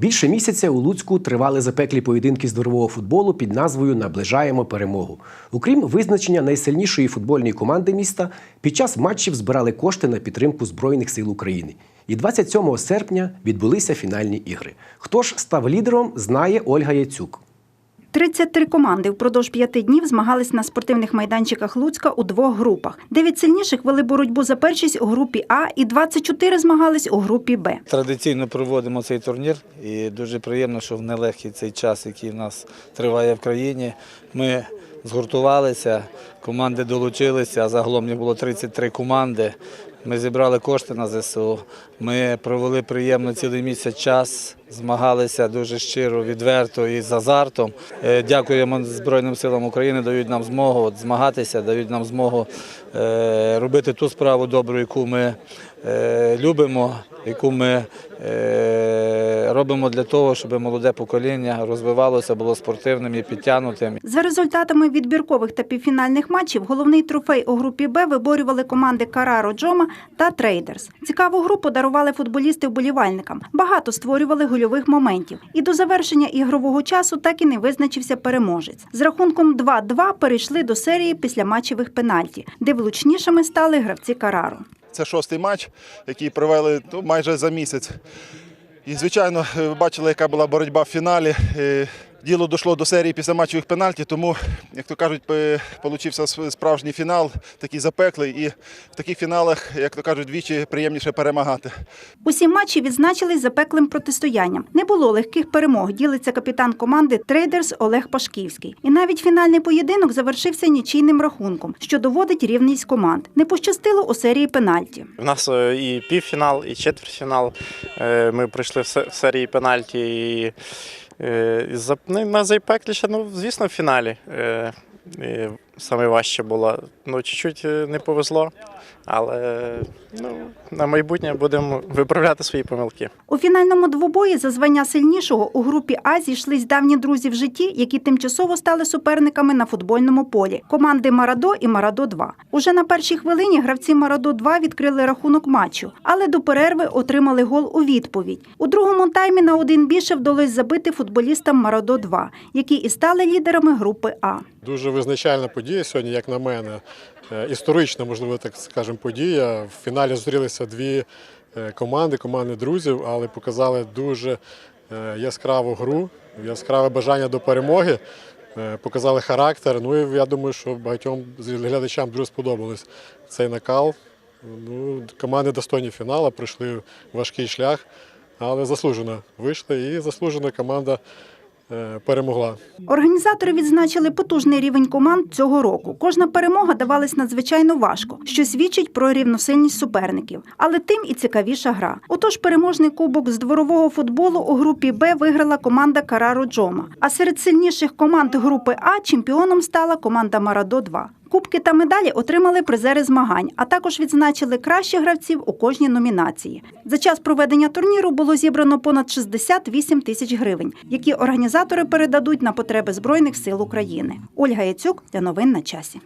Більше місяця у Луцьку тривали запеклі поєдинки з дворового футболу під назвою Наближаємо перемогу. Окрім визначення найсильнішої футбольної команди міста, під час матчів збирали кошти на підтримку Збройних сил України. І 27 серпня відбулися фінальні ігри. Хто ж став лідером, знає Ольга Яцюк. 33 команди впродовж п'яти днів змагались на спортивних майданчиках Луцька у двох групах. Дев'ять сильніших вели боротьбу за першість у групі А і 24 змагались у групі Б. Традиційно проводимо цей турнір і дуже приємно, що в нелегкий цей час, який в нас триває в країні, ми згуртувалися, команди долучилися, загалом їх було 33 команди. Ми зібрали кошти на ЗСУ. Ми провели приємно цілий місяць час, змагалися дуже щиро, відверто і з азартом. Е, Дякуємо Збройним силам України, дають нам змогу змагатися, дають нам змогу е, робити ту справу добру, яку ми е, любимо, яку ми робимо для того, щоб молоде покоління розвивалося, було спортивним і підтягнутим. За результатами відбіркових та півфінальних матчів головний трофей у групі Б виборювали команди Караро Джома та Трейдерс. Цікаву гру подарували футболісти вболівальникам. Багато створювали гольових моментів. І до завершення ігрового часу так і не визначився переможець. З рахунком 2-2 перейшли до серії післяматчевих пенальті, де влучнішими стали гравці Караро. Це шостий матч, який провели ну, майже за місяць. І, звичайно, ви бачили, яка була боротьба в фіналі. Е, Діло дійшло до серії післяматчевих пенальті, тому, як то кажуть, получився справжній фінал, такий запеклий. І в таких фіналах, як то кажуть, двічі приємніше перемагати. Усі матчі відзначились запеклим протистоянням. Не було легких перемог, ділиться капітан команди Трейдерс Олег Пашківський. І навіть фінальний поєдинок завершився нічийним рахунком, що доводить рівність команд. Не пощастило у серії пенальті. У нас е, і півфінал, і четвертьфінал. Е, Ми пройшли в в серії пенальті. І, е, ну, найзайпекліше, ну, звісно, в фіналі. Саме важче було. Ну, чуть-чуть е, не повезло, але ну, на майбутнє будемо виправляти свої помилки. У фінальному двобої за звання сильнішого у групі А зійшлись давні друзі в житті, які тимчасово стали суперниками на футбольному полі команди Марадо і Марадо 2 Уже на першій хвилині гравці Марадо 2 відкрили рахунок матчу, але до перерви отримали гол у відповідь. У другому таймі на один більше вдалося забити футболістам Марадо 2 які і стали лідерами групи А. Дуже визначальна подія сьогодні, як на мене. Е, Історична, можливо, так скажемо, подія. В фіналі зустрілися дві е, команди, команди друзів, але показали дуже е, яскраву гру, яскраве бажання до перемоги, показали характер. Ну і я думаю, що багатьом глядачам дуже сподобалось цей накал. Ну, команди достойні фіналу, пройшли важкий шлях, але заслужено вийшли і заслужена команда перемогла. Організатори відзначили потужний рівень команд цього року. Кожна перемога давалась надзвичайно важко, що свідчить про рівносильність суперників. Але тим і цікавіша гра. Отож, переможний кубок з дворового футболу у групі Б виграла команда Караро Джома. А серед сильніших команд групи А чемпіоном стала команда Марадо 2 Кубки та медалі отримали призери змагань, а також відзначили кращих гравців у кожній номінації. За час проведення турніру було зібрано понад 68 тисяч гривень, які організатори передадуть на потреби Збройних сил України. Ольга Яцюк для новин на часі.